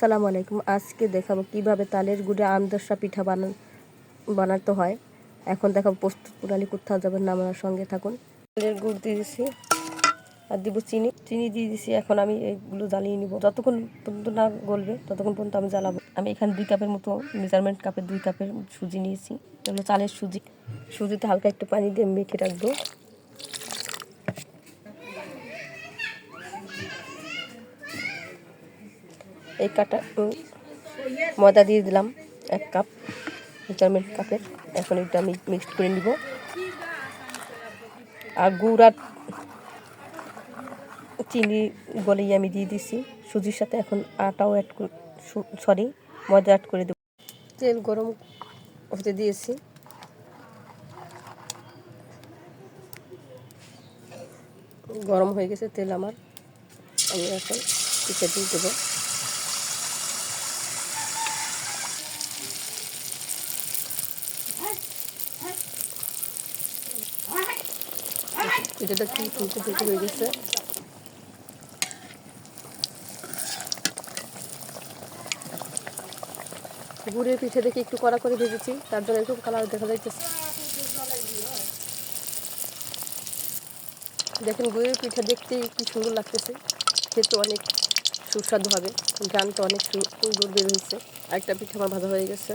আসসালামু আলাইকুম। আজকে দেখাবো কীভাবে তালের গুড়ে আমদশা পিঠা বানান বানাতে হয়। এখন দেখাবো প্রস্তুত প্রণালী কোথাও যাবেন না, আমার সঙ্গে থাকুন। তালের গুড় দিয়ে দিছি। আর দিব চিনি। চিনি দিয়ে দিছি, এখন আমি এইগুলো জ্বালিয়ে নিব। যতক্ষণ পর্যন্ত না গলবে, ততক্ষণ পর্যন্ত আমি জ্বালাবো। আমি এখানে দুই কাপের মতো মেজারমেন্ট কাপের দুই কাপের সুজি নিয়েছি। চালের সুজি। সুজিতে হালকা একটু পানি দিয়ে মেখে রাখব। এই কাটা ময়দা দিয়ে দিলাম এক কাপ মেজারমেন্ট কাপের এখন এটা আমি মিক্সড করে নিব। আর গুড় আর চিনি গলেই আমি দিয়ে দিছি। সুজির সাথে এখন আটাও অ্যাড সরি ময়দা অ্যাড করে দেব। তেল গরম হতে দিয়েছি। গরম হয়ে গেছে তেল আমার। আমি এখন পিঠে দিয়ে দেবো। পিঠাটা কি ফুলতে ফুলতে হয়ে গেছে। গুড়ের পিঠে দেখে একটু কড়া করে ভেজেছি, তার জন্য একটু কালার দেখা যাইতেছে। দেখেন গুড়ের পিঠা দেখতেই কি সুন্দর লাগতেছে, খেতে অনেক সুস্বাদু হবে গানটা অনেক সুন্দর বের হয়েছে। আরেকটা পিঠা আমার ভাজা হয়ে গেছে।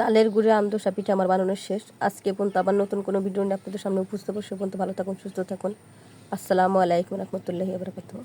তালের গুড়ে আমদোসা পিঠা আমার বানানো শেষ। আজকে পর্যন্ত আবার নতুন কোনো ভিডিও নিয়ে আপনাদের সামনে উপস্থিত সে পর্যন্ত ভালো থাকুন, সুস্থ থাকুন। আসসালামু আলাইকুম রহমতুল্লাহি আবরাকাতুহ